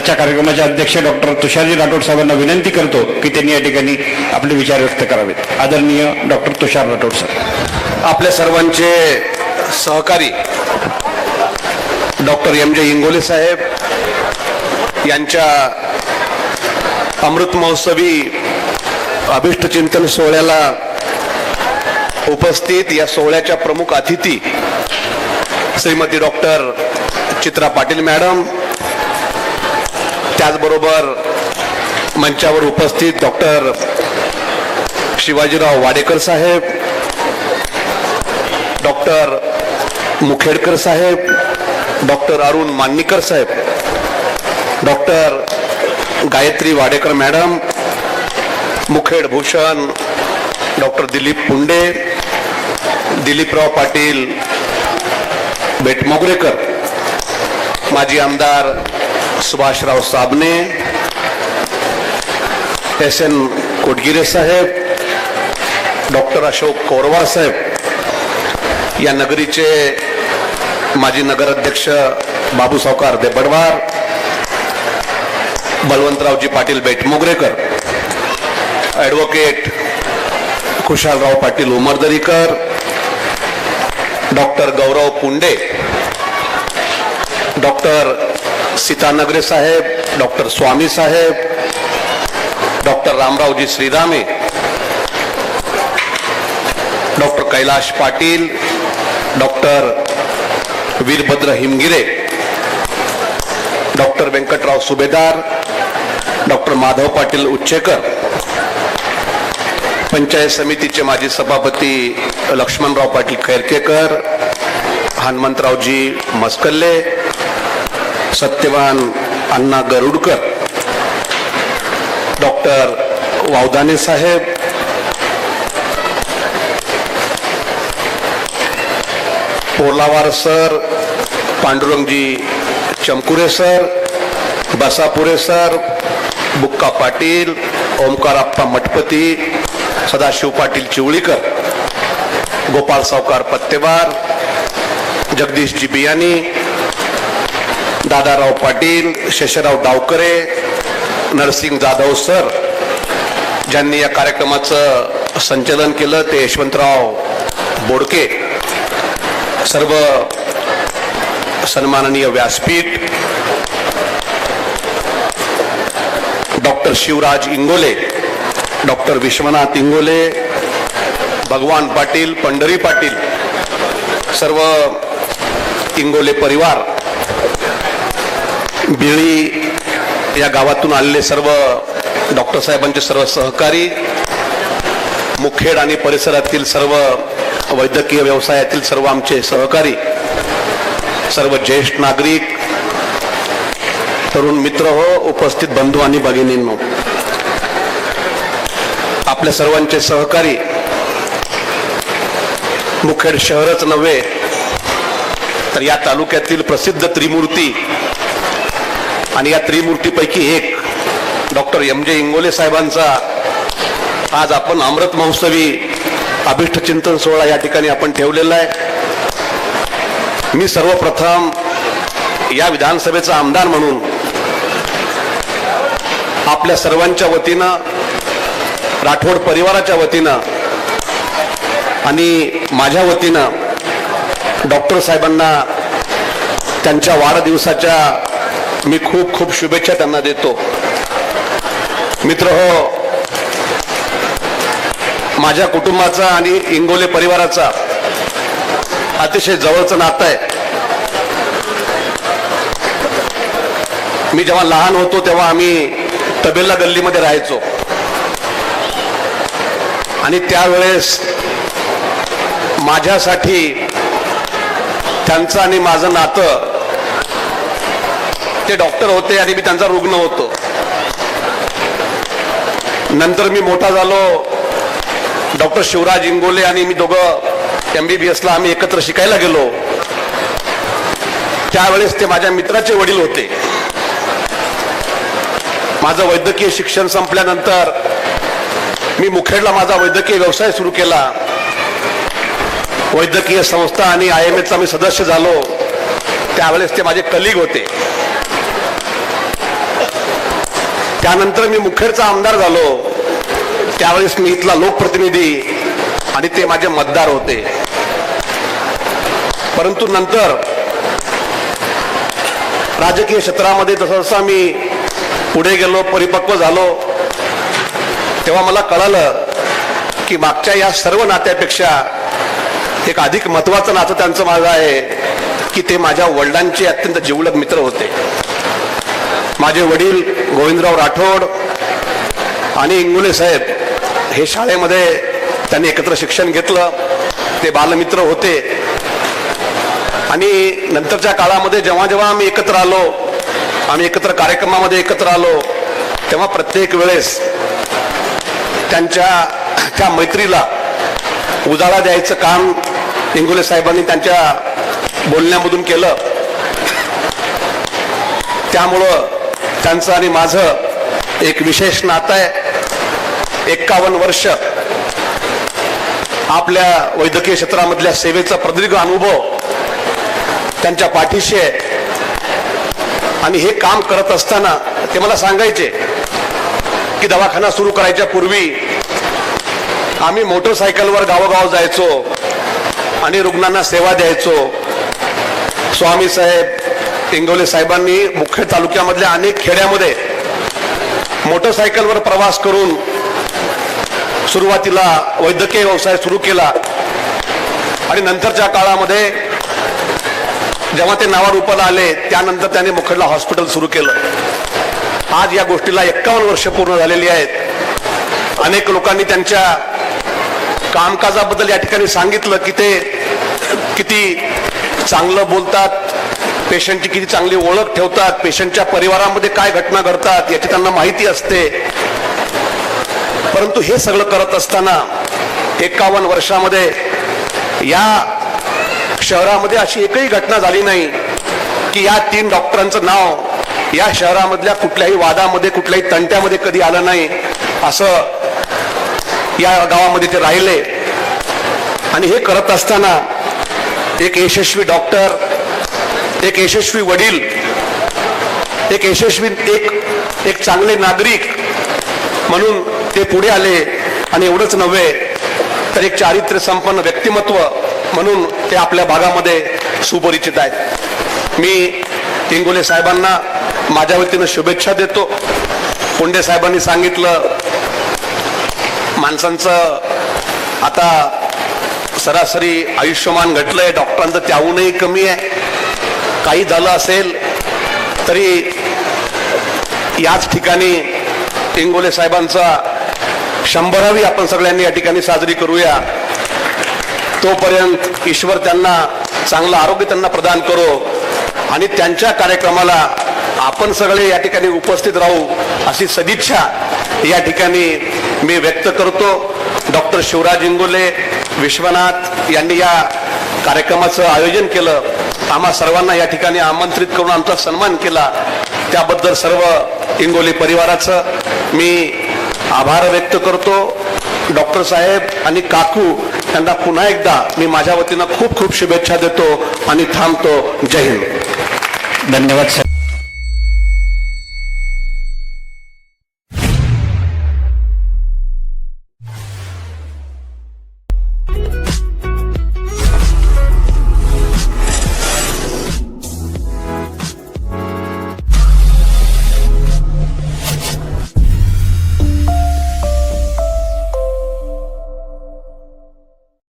आजच्या कार्यक्रमाचे अध्यक्ष डॉक्टर तुषारजी राठोड साहेबांना विनंती करतो की त्यांनी या ठिकाणी आपले विचार व्यक्त करावेत. आदरणीय डॉक्टर तुषार राठोड सर. आपल्या सर्वांचे सहकारी डॉक्टर एम जे इंगोले साहेब यांच्या अमृत महोत्सवी अभिष्ट चिंतन सोहळ्याला उपस्थित या सोहळ्याच्या प्रमुख अतिथी श्रीमती डॉक्टर चित्रा पाटील मॅडम त्याचबरोबर मंचावर उपस्थित doctor Shivajirao Wadekar saheb doctor Mukhedkar saheb doctor Arun Mannikar saheb doctor Gayatri Wadekar madam Mukhed Bhushan doctor Dilip Punde Diliprao Patil Betmogrekar माजी आमदार Subhashrao Sabne S N Kotgire saheb doctor Ashok Korwar saheb या नगरीचे माजी नगराध्यक्ष बाबू सावकार Debadwar Balwantraoji Patil Betmogrekar advocate Khushalrao Patil Umardarikar doctor Gaurav Punde doctor Sitanagare saheb doctor Swami saheb doctor Ramraoji Shrirame doctor Kailash Patil doctor Virbhadra Himgire doctor Vyankatrao Subhedar doctor Madhav Patil Ucchekar panchayat समितीचे माजी सभापती Laxmanrao Patil Khairkekar Hanumantraoji Maskalle Satyavan Anna Garudkar doctor Wavdane saheb Polawar sir Pandurangji Chamkure sir Basapure sir Bukka Patil Omkarappa Mathpati Sadashiv Patil Chivlikar Gopal सावकार Pattewar Jagdishji Biyani Dadarao Patil Shashrao Dawkare Narsing Jadhav sir ज्यांनी या कार्यक्रमाचं संचालन केलं ते यशवंतराव बोडके. सर्व सन्माननीय व्यासपीठ. डॉक्टर शिवराज इंगोले डॉक्टर विश्वनाथ इंगोले भगवान पाटील पंढरी पाटील सर्व इंगोले परिवार बिळी या गावातून आलेले सर्व डॉक्टर साहेबांचे सर्व सहकारी मुखेड आणि परिसरातील सर्व वैद्यकीय व्यवसायातील सर्व आमचे सहकारी सर्व ज्येष्ठ नागरिक तरुण मित्र हो उपस्थित बंधू आणि भगिनींनो. आपल्या सर्वांचे सहकारी मुखेड शहरच नव्हे तर या तालुक्यातील प्रसिद्ध त्रिमूर्ती आणि या त्रिमूर्तीपैकी एक डॉक्टर एम जे इंगोले साहेबांचा आज आपण अमृत महोत्सवी अभिष्ट चिंतन सोहळा या ठिकाणी आपण ठेवलेला आहे. मी सर्वप्रथम या विधानसभेचा आमदार म्हणून आपल्या सर्वांच्या वतीनं राठोड परिवाराच्या वतीनं आणि माझ्या वतीनं डॉक्टर साहेबांना त्यांच्या वाढदिवसाच्या मी खूप खूप शुभेच्छा त्यांना देतो. मित्र हो माझ्या कुटुंबाचा आणि इंगोले परिवाराचा अतिशय जवळचं नातं आहे. मी जेव्हा लहान होतो तेव्हा आम्ही तबेला गल्लीमध्ये राहायचो. आणि त्यावेळेस माझ्यासाठी त्यांचं आणि माझं नातं ते डॉक्टर होते आणि मी त्यांचा रुग्ण होतो. नंतर मी मोठा झालो. डॉक्टर शिवराज इंगोले आणि मी दोघं एम बी बी एसला आम्ही एकत्र शिकायला गेलो. त्यावेळेस ते माझ्या मित्राचे वडील होते. माझं वैद्यकीय शिक्षण संपल्यानंतर मी मुखेडला माझा वैद्यकीय व्यवसाय सुरू केला. वैद्यकीय संस्था आणि आय एम एचा मी सदस्य झालो. त्यावेळेस ते माझे कलिग होते. त्यानंतर मी मुखेडचा आमदार झालो. त्यावेळेस मी इथला लोकप्रतिनिधी आणि ते माझे मतदार होते. परंतु नंतर राजकीय क्षेत्रामध्ये जसं जसा मी पुढे गेलो परिपक्व झालो तेव्हा मला कळालं की मागच्या या सर्व नात्यापेक्षा एक अधिक महत्वाचं नातं त्यांचं माझं आहे की ते माझ्या वडिलांचे अत्यंत जिवलग मित्र होते. माझे वडील गोविंदराव राठोड आणि इंगुले साहेब हे शाळेमध्ये त्यांनी एकत्र शिक्षण घेतलं. ते बालमित्र होते. आणि नंतरच्या काळामध्ये जेव्हा जेव्हा आम्ही एकत्र आलो आम्ही एकत्र कार्यक्रमामध्ये एकत्र आलो तेव्हा प्रत्येक वेळेस त्यांच्या त्या मैत्रीला उजाळा द्यायचं काम इंगुले साहेबांनी त्यांच्या बोलण्यामधून केलं. त्यामुळं त्यांचं आणि माझं एक विशेष नातं आहे. एक्कावन्न वर्ष आपल्या वैद्यकीय क्षेत्रामधल्या सेवेचा प्रदीर्घ अनुभव त्यांच्या पाठीशी आहे. आणि हे काम करत असताना ते मला सांगायचे की दवाखाना सुरू करायच्या पूर्वी आम्ही मोटरसायकलवर गावोगाव जायचो आणि रुग्णांना सेवा द्यायचो. स्वामी साहेब टेंगवले साहेबांनी मुख्य तालुक्यामधल्या अनेक खेड्यामध्ये मोटरसायकलवर प्रवास करून सुरुवातीला वैद्यकीय व्यवसाय सुरू केला. आणि नंतरच्या काळामध्ये जेव्हा ते नावारूपाला आले त्यानंतर त्यांनी मुखेडला हॉस्पिटल सुरू केलं. आज या गोष्टीला एक्कावन्न वर्ष पूर्ण झालेली आहेत. अनेक लोकांनी त्यांच्या कामकाजाबद्दल या ठिकाणी सांगितलं की ते किती चांगलं बोलतात पेशंटची किती चांगली ओळख ठेवतात पेशंटच्या परिवारामध्ये काय घटना घडतात याची त्यांना माहिती असते. परंतु हे सगळं करत असताना एकावन्न वर्षामध्ये या शहरामध्ये अशी एकही घटना झाली नाही की या तीन डॉक्टरांचं नाव या शहरामधल्या कुठल्याही वादामध्ये कुठल्याही तंट्यामध्ये कधी आलं नाही असं या गावामध्ये ते राहिले. आणि हे करत असताना एक यशस्वी डॉक्टर एक यशस्वी वडील एक यशस्वी एक एक चांगले नागरिक म्हणून ते पुढे आले आणि एवढंच नव्हे तर एक चारित्र्य संपन्न व्यक्तिमत्व म्हणून ते आपल्या भागामध्ये सुपरिचित आहेत. मी इंगोले साहेबांना माझ्या वतीनं शुभेच्छा देतो. पुंडे साहेबांनी सांगितलं माणसांचं आता सरासरी आयुष्यमान घटलंय डॉक्टरांचं त्याहूनही कमी आहे. काही झालं असेल तरी याच ठिकाणी इंगोले साहेबांचा शंभरावी आपण सगळ्यांनी या ठिकाणी साजरी करूया. तोपर्यंत ईश्वर त्यांना चांगलं आरोग्य त्यांना प्रदान करो आणि त्यांच्या कार्यक्रमाला आपण सगळे या ठिकाणी उपस्थित राहू अशी सदिच्छा या ठिकाणी मी व्यक्त करतो. डॉक्टर शिवराज इंगोले विश्वनाथ यांनी या कार्यक्रमाचं आयोजन केलं. आम्हा सर्वांना या ठिकाणी आमंत्रित करून आमचा सन्मान केला. त्याबद्दल सर्व इंगोली परिवाराचं मी आभार व्यक्त करतो. डॉक्टर साहेब आणि काकू यांना पुन्हा एकदा मी माझ्या वतीनं खूप खूप शुभेच्छा देतो आणि थांबतो. जय हिंद. धन्यवाद सर.